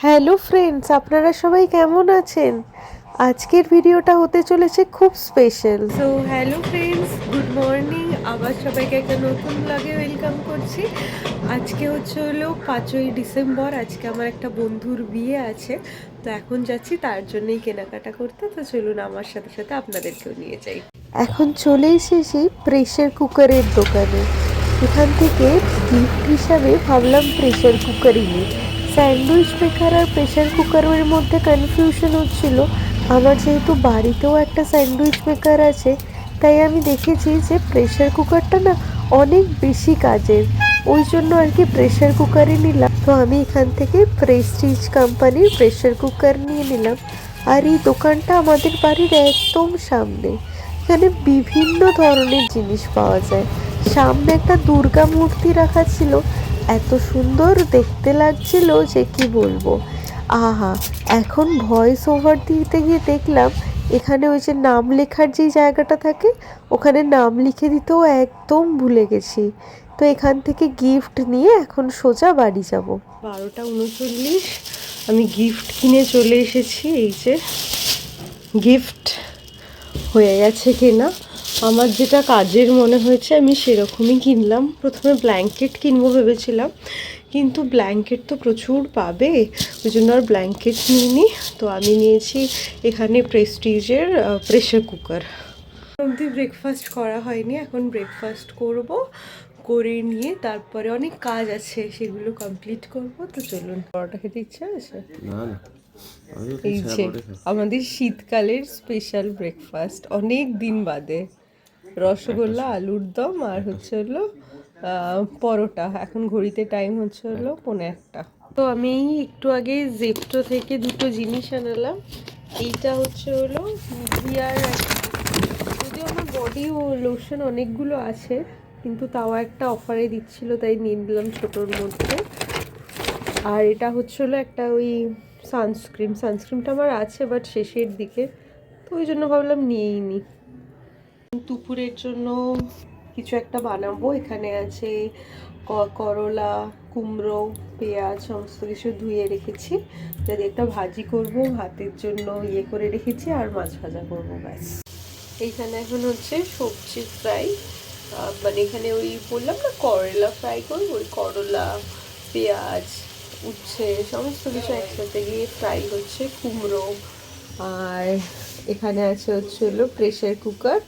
Hello friends আপনারা সবাই কেমন আছেন? আজকের ভিডিওটা হতে চলেছে খুব special so hello friends good morning আবার সবাইকে একটা নতুন ব্লগে ওয়েলকাম করছি। আজকে হচ্ছে হলো পাঁচই ডিসেম্বর আজকে আমার একটা বন্ধুর বিয়ে আছে। তো এখন যাচ্ছি তার জন্যই কেনাকাটা করতে। তো চলুন আমার সাথে সাথে আপনাদেরকেও নিয়ে যাই। এখন চলে এসেছি প্রেশার কুকারের দোকানে। এখান থেকে গিফট হিসাবে ভাবলাম প্রেশার কুকারই নিই। স্যান্ডউইচ মেকার আর প্রেশার কুকারের মধ্যে কনফিউশন হচ্ছিল। আমার যেহেতু বাড়িতেও একটা স্যান্ডউইচ মেকার আছে, তাই আমি দেখেছি যে প্রেশার কুকারটা না অনেক বেশি কাজের। ওই জন্য আর কি প্রেশার কুকারই নিলাম। তো আমি এখান থেকে প্রেস্টিজ কোম্পানির প্রেশার কুকার নিয়ে নিলাম। আর এই দোকানটা আমাদের বাড়ির একদম সামনে। এখানে বিভিন্ন ধরনের জিনিস পাওয়া যায়। সামনে একটা দুর্গা মূর্তি রাখা ছিল। এত সুন্দর দেখতে লাগছিল যে কি বলব। আহা, এখন ভয়েস ওভার দিতে গিয়ে দেখলাম এখানে ওই যে নাম লেখার যেই জায়গাটা থাকে, ওখানে নাম লিখে দিতেও একদম ভুলে গেছি। তো এখান থেকে গিফট নিয়ে এখন সোজা বাড়ি যাব। বারোটা উনচল্লিশ, আমি গিফট কিনে চলে এসেছি, এই যে গিফট হয়ে গেছে কেনা। আমার যেটা কাজের মনে হয়েছে আমি সেরকমই কিনলাম। প্রথমে ব্ল্যাঙ্কেট কিনবো ভেবেছিলাম কিন্তু ব্ল্যাঙ্কেট তো প্রচুর পাবে ওই জন্য আর ব্ল্যাঙ্কেট নিইনি। তো আমি নিয়েছি এখানে প্রেস্টিজের প্রেশার কুকার অবধি ব্রেকফাস্ট করা হয়নি এখন ব্রেকফাস্ট করব করে নিয়ে তারপরে অনেক কাজ আছে সেগুলো কমপ্লিট করব। তো চলুন পরোটা খেতে ইচ্ছা আছে? এই যে আমাদের শীতকালের স্পেশাল ব্রেকফাস্ট অনেক দিন বাদে। রসগোল্লা, আলুর দম আর হচ্ছে হলো পরোটা। এখন ঘড়িতে টাইম হচ্ছে হলো পৌনে একটা। তো আমি একটু আগে জেপটো থেকে দুটো জিনিস আনালাম। এইটা হচ্ছে হলো নিভিয়ার যদিও আমার বডি ও লোশন অনেকগুলো আছে, কিন্তু তাও একটা অফারে দিচ্ছিল, তাই নিয়ে নিলাম ছোটোর মধ্যে। আর এটা হচ্ছে হলো একটা ওই সানস্ক্রিন সানস্ক্রিনটা আমার আছে বাট শেষের দিকে। তো ওই জন্য ভাবলাম নিয়েই নি। দুপুরের জন্য কিছু একটা বানাবো। এখানে আছে করলা, কুমড়ো, পেঁয়াজ, সমস্ত কিছু ধুয়ে রেখেছি। যদি একটা ভাজি করব, ভাতের জন্য ইয়ে করে রেখেছি আর মাছ ভাজা করব, ব্যাস। এইখানে এখন হচ্ছে সবজি ফ্রাই। মানে এখানে ওই বললাম না, করলা ফ্রাই করব, ওই করলা, পেঁয়াজ, উচ্ছে, সমস্ত কিছু একসাথে গিয়ে ফ্রাই হচ্ছে কুমড়ো। আর এখানে আছে হচ্ছে হলো প্রেশার কুকার।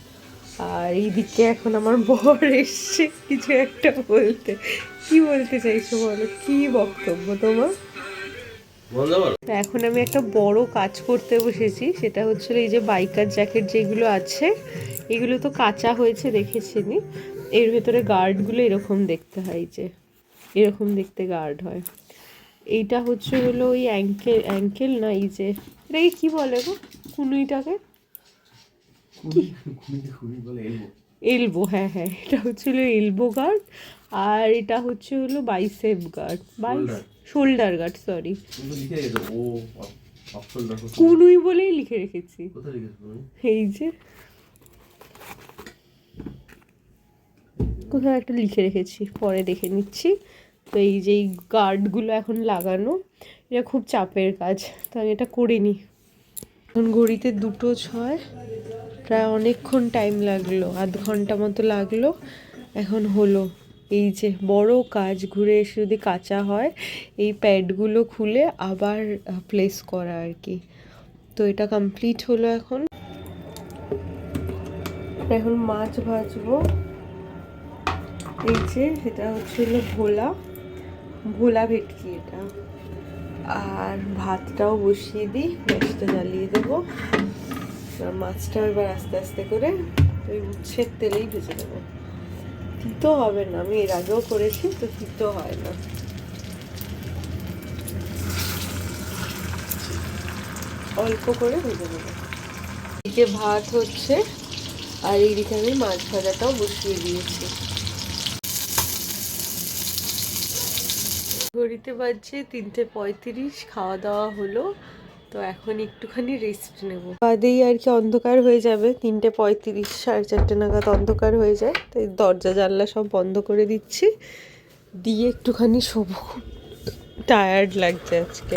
আর এইদিকে এখন আমার বর এসছে। কিছু একটা বলতে। কি বলতে চাইছো বলো? কি বক্তব্য তোমার? তো এখন আমি একটা বড় কাজ করতে বসেছি। সেটা হচ্ছে এই যে বাইকার জ্যাকেট যেগুলো আছে এগুলো তো কাঁচা হয়েছে দেখেছিনি। এর ভেতরে গার্ডগুলো এরকম দেখতে হয় এই যে। এরকম দেখতে গার্ড হয়। এইটা হচ্ছে হলো ওই অ্যাঙ্কেল অ্যাঙ্কেল না এই যে এটাকে কি বলে গো? কুনুইটাকে? এলবো হ্যাঁ হ্যাঁ এটা হচ্ছে এলবো গার্ড আর এটা হচ্ছে হলো বাইসেপ গার্ড বাইস শোল্ডার গার্ড সরি কুনুই বলেই লিখে রেখেছি। এই যে। কোথাও একটা লিখে রেখেছি পরে দেখে নিচ্ছি। তো এই যে গার্ডগুলো এখন লাগানো এটা খুব চাপের কাজ তো আমি এটা করে নিই। এখন ঘড়িতে দুটো ছয়। প্রায় অনেকক্ষণ টাইম লাগল, আধ ঘণ্টা মতো লাগল। এখন হলো, এই যে বড় কাজ, ঘুরে এসে যদি কাঁচা হয়, এই প্যাডগুলো খুলে আবার প্লেস করা আর কি। তো এটা কমপ্লিট হলো এখন। এখন মাছ ভাজবো। এই যে এটা হচ্ছিল ভোলা। ভোলা ভেটকি এটা। আর ভাতটাও বসিয়ে দিই, গ্যাসটা জ্বালিয়ে দেবো। মাছটাও এবার আস্তে আস্তে করে ওই উচ্ছের তেলেই ভেজে দেবো তিতো হবে না, আমি এর আগেও করেছি, তো তিতো হয় না। অল্প করে ভেজে দেবো এদিকে ভাত হচ্ছে, আর এইদিকে আমি মাছ ভাজাটাও বসিয়ে দিয়েছি। ঘড়িতে বাজছে তিনটে পঁয়ত্রিশ, খাওয়া দাওয়া হলো। তো এখন একটুখানি রেস্ট নেব। বাদেই আর কি অন্ধকার হয়ে যাবে। তিনটে পঁয়ত্রিশ, সাড়ে চারটে নাগাদ অন্ধকার হয়ে যায়। তাই দরজা, জানলা সব বন্ধ করে দিচ্ছি। দিয়ে একটুখানি শোবো। টায়ার্ড লাগছে আজকে।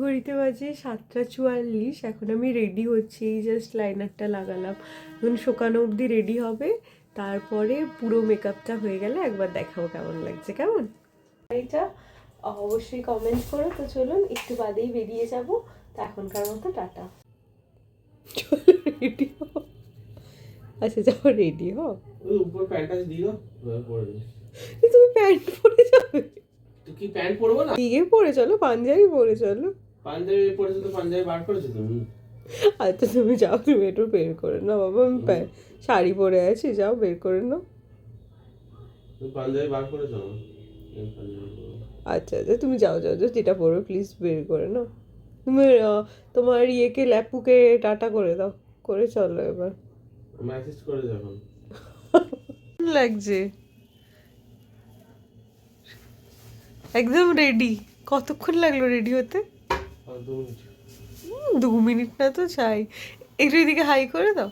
ঘড়িতে বাজে সাতটা চুয়াল্লিশ। এখন আমি রেডি হচ্ছি, এই জাস্ট লাইনারটা লাগালাম। এখন শোকানো অবধি রেডি হবে। তারপরে পুরো মেকআপটা হয়ে গেলে একবার দেখাবো কেমন লাগছে, কেমন? এটা অবশ্যই কমেন্ট করো। তো চলুন, একটু বাদেই বেরিয়ে যাব। তো এখনকার মতো টাটা। চলো রেডি হো আচ্ছা যাও রেডি হো ওই উপর প্যান্টটা দাও। পরে তুমি প্যান্ট পরে যাবে? তুই কি প্যান্ট পরবো না? দিকে পরে চলো পাঞ্জাবি পরে চলো। পাঞ্জাবি পরেছো তো পাঞ্জাবি বার করেছ তুমি আচ্ছা তুমি যাও তুমি একটু বের করে নাও। বাবা আমি শাড়ি পরে আছি যাও বের করে নাও। পাঞ্জাবি বার করেছ। আচ্ছা আচ্ছা তুমি যাও যাও যাও যেটা পরবে প্লিজ বের করে নাও। তুমি তোমার ইয়েকে ল্যাপুকে টাটা করে দাও। করে চলো এবার। মেসেজ করে যখন লাগছে? একদম রেডি কতক্ষণ লাগল রেডি হতে? দু মিনিট। না তো চাই। একটু এদিকে হাই করে দাও।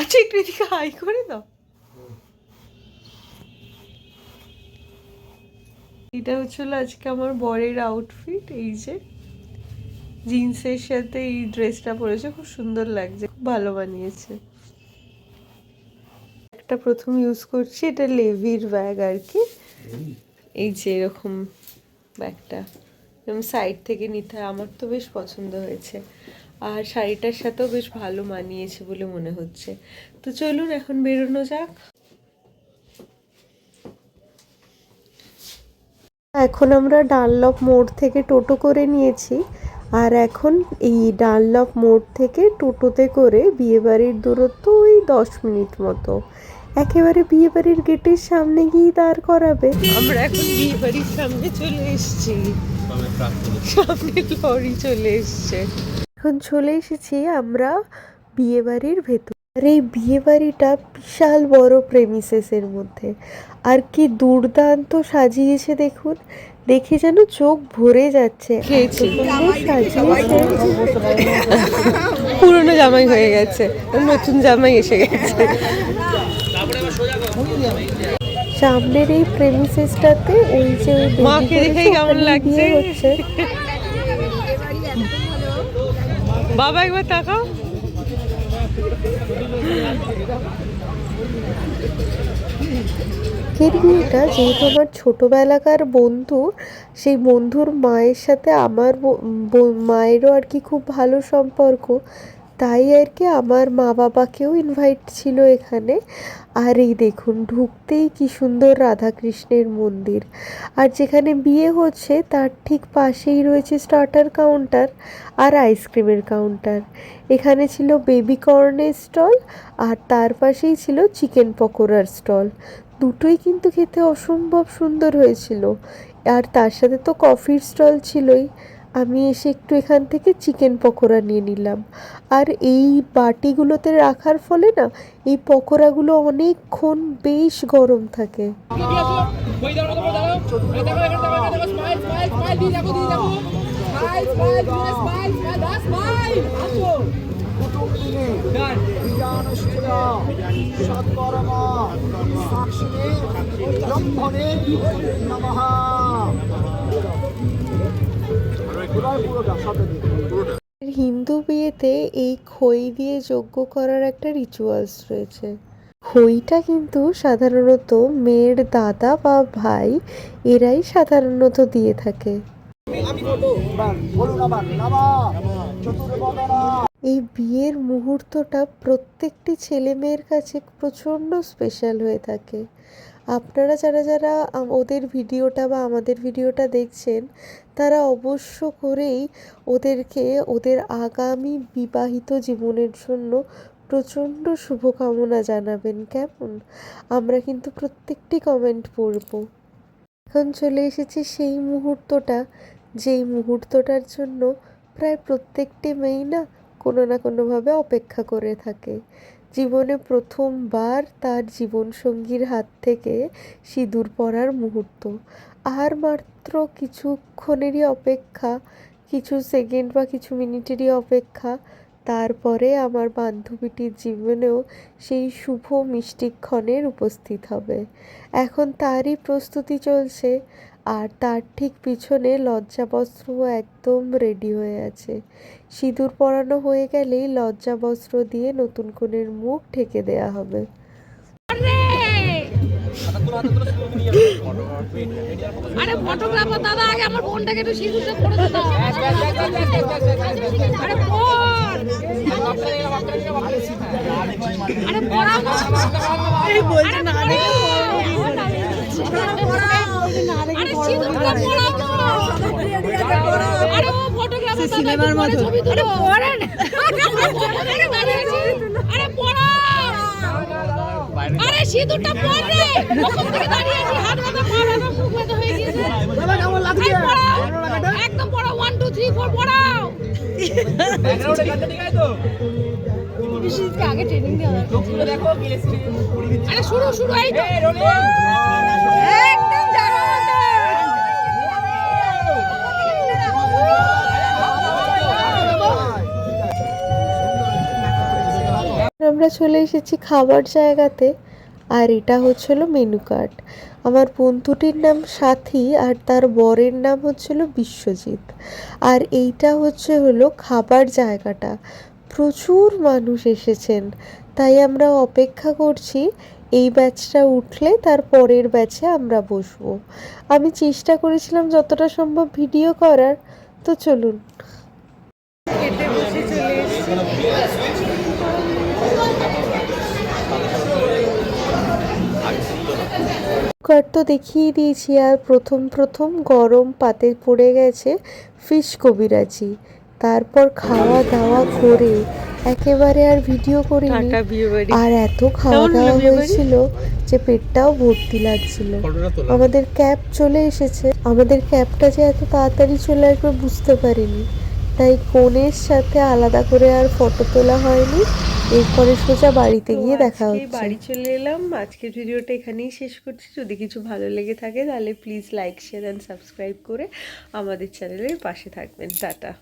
আচ্ছা একটু এদিকে হাই করে দাও। এটা হচ্ছিল আজকে আমার বরের আউটফিট এই যে জিন্সের সাথে এই ড্রেসটা পরেছে, খুব সুন্দর লাগছে, খুব ভালো বানিয়েছে। একটা প্রথম ইউজ করছি, এটা লেভির ব্যাগ আর কি। এই যে এরকম ব্যাগটা, এরকম সাইড থেকে নিতে আমার তো বেশ পছন্দ হয়েছে। আর শাড়িটার সাথেও বেশ ভালো মানিয়েছে বলে মনে হচ্ছে। তো চলুন এখন বেরোনো যাক। এখন আমরা ডানলপ মোড় থেকে টোটো করে নিয়েছি আর এখন এই ডানলপ মোড় থেকে টোটোতে করে বিয়েবাড়ির দূরত্ব ওই দশ মিনিট মতো। একেবারে বিয়েবাড়ির গেটের সামনে গিয়ে দাঁড় করাবে। আমরা এখন বিয়েবাড়ির সামনে চলে এসেছি। সামনে লরি চলে এসছে। এখন চলে এসেছি আমরা বিয়েবাড়ির ভেতর। আর এই বিয়েবাড়িটা বিশাল বড় প্রেমিসেসের মধ্যে। আর কি দুর্দান্ত সাজিয়েছে দেখুন। দেখে যেন চোখ ভরে যাচ্ছে। পুরনো জামাই হয়ে গেছে। নতুন জামাই এসে গেছে। সামনের এই প্রেমিসেসটাতে ওই যে মাকে দেখে করেছে, কেমন লাগছে? বাবা একবার তাকাও। আজকের যেহেতু আমার ছোটোবেলাকার বন্ধু, সেই বন্ধুর মায়ের সাথে আমার মায়েরও আর কি খুব ভালো সম্পর্ক। তাই আর কি আমার মা বাবাকেও ইনভাইট ছিল এখানে। আর এই দেখুন, ঢুকতেই কি সুন্দর রাধাকৃষ্ণের মন্দির। আর যেখানে বিয়ে হচ্ছে, তার ঠিক পাশেই রয়েছে স্টার্টার কাউন্টার আর আইসক্রিমের কাউন্টার এখানে ছিল বেবি কর্নের স্টল আর তার পাশেই ছিল চিকেন পকোড়ার স্টল দুটোই কিন্তু খেতে অসম্ভব সুন্দর হয়েছিল। আর তার সাথে তো কফির স্টল ছিলই। আমি এসে একটু এখান থেকে চিকেন পকোড়া নিয়ে নিলাম আর এই বাটিগুলোতে রাখার ফলে না এই পকোড়াগুলো অনেকক্ষণ বেশ গরম থাকে বিধানুষ্ঠিতা হিন্দু বিয়েতে এই খই দিয়ে যজ্ঞ করার একটা রিচুয়ালস রয়েছে। খইটা কিন্তু সাধারণত মেয়ের দাদা বা ভাই এরাই সাধারণত দিয়ে থাকে। এই বিয়ের মুহূর্তটা প্রত্যেকটি ছেলে মেয়ের কাছে প্রচণ্ড স্পেশাল হয়ে থাকে। আপনারা যারা যারা ওদের ভিডিওটা বা আমাদের ভিডিওটা দেখছেন, তারা অবশ্য করেই ওদেরকে, ওদের আগামী বিবাহিত জীবনের জন্য প্রচণ্ড শুভকামনা জানাবেন। কেমন? আমরা কিন্তু প্রত্যেকটি কমেন্ট পড়ব। এখন চলে এসেছি সেই মুহূর্তটা, যেই মুহূর্তটার জন্য প্রায় প্রত্যেকটি মেয়েই না কোনো না কোনোভাবে অপেক্ষা করে থাকে। জীবনে প্রথমবার তার জীবনসঙ্গীর হাত থেকে সিঁদুর পরার মুহূর্ত। আর মাত্র কিছুক্ষণেরই অপেক্ষা, কিছু সেকেন্ড বা কিছু মিনিটেরই অপেক্ষা, তারপরে আমার বান্ধবীটির জীবনেও সেই শুভ মিষ্টিক্ষণের উপস্থিত হবে। এখন তারই প্রস্তুতি চলছে। আর তার ঠিক পিছনে লজ্জাবস্ত্র একদম রেডি হয়ে আছে। সিঁদুর পরানো হয়ে গেলেই লজ্জাবস্ত্র দিয়ে নতুন কনের মুখ ঢেকে দেয়া হবে। আরে ফটোগ্রাফার দাদা আগে আমার ফোনটাকে একটু সিঁদুরটা করে দে দাও। আরে পর আরে পড়াও না। এই বলছে না আরে পড়াও সিনেমার মতো। আরে সিঁদুরটা পর রে। ওখান থেকে দাঁড়িয়ে আছি। হাত ব্যথা পা ব্যথা মুখ ব্যথা হয়ে গিয়েছে। দাদা কেমন লাগছে? একদম পড়াও ওয়ান টু থ্রি ফোর পড়াও। আগে ট্রেনিং দেওয়া আরে শুরু শুরু এই তো। আমরা চলে এসেছি খাবার জায়গাতে, আর এটা হচ্ছিল মেনু কার্ড আমার বন্ধুটির নাম সাথী, আর তার বরের নাম হচ্ছিল বিশ্বজিৎ। আর এইটা হচ্ছে হলো খাবার জায়গাটা। প্রচুর মানুষ এসেছেন, তাই আমরা অপেক্ষা করছি এই ব্যাচটা উঠলে তার পরের ব্যাচে আমরা বসবো। আমি চেষ্টা করেছিলাম যতটা সম্ভব ভিডিও করার তো চলুন। খেতে বসে চলে এসেছি। তো দেখিয়ে দিয়েছি আর প্রথম প্রথম গরম পাতে পড়ে গেছে ফিশ কবিরাজি। তারপর খাওয়া দাওয়া করে একেবারে আর ভিডিও করিনি। বাড়ি। আর এত খাওয়া দাওয়া? হয়েছিল যে পেটটাও ভর্তি লাগছিল। আমাদের ক্যাব চলে এসেছে। আমাদের ক্যাবটা যে এত তাড়াতাড়ি চলে আসবে বুঝতে পারিনি। তাই কনের সাথে আলাদা করে আর ফটো তোলা হয়নি। এরপরে সোজা বাড়িতে গিয়ে দেখা হচ্ছে। বাড়ি চলে এলাম। আজকের ভিডিওটা এখানেই শেষ করছি। যদি কিছু ভালো লেগে থাকে তাহলে please like share and subscribe করে আমাদের চ্যানেলের পাশে থাকবেন। টাটা।